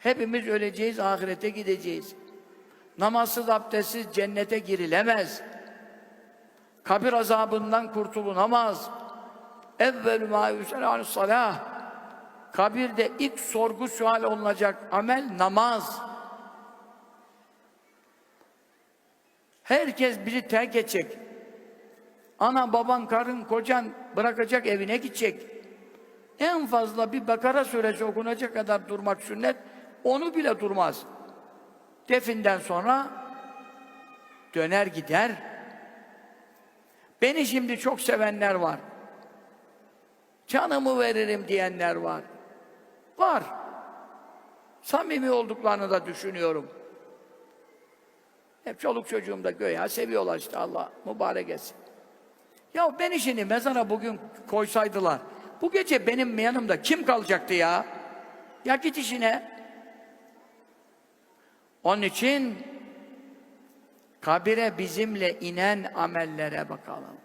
Hepimiz öleceğiz, ahirete gideceğiz. Namazsız, abdestsiz cennete girilemez. Kabir azabından kurtulunamaz. Evvelü mâ yüsel salah. Kabirde ilk sorgu sual olunacak amel namaz. Herkes bizi terk edecek. Ana, baban, karın, kocan bırakacak evine gidecek. En fazla bir Bakara suresi okunacak kadar durmak sünnet. Onu bile durmaz. Definden sonra döner gider. Beni şimdi çok sevenler var. Canımı veririm diyenler var. Var. Samimi olduklarını da düşünüyorum. Hep çoluk çocuğum da göya seviyorlar işte Allah mübarek etsin. Ya beni şimdi mezara bugün koysaydılar, bu gece benim yanımda kim kalacaktı ya? Ya git işine. Onun için kabire bizimle inen amellere bakalım.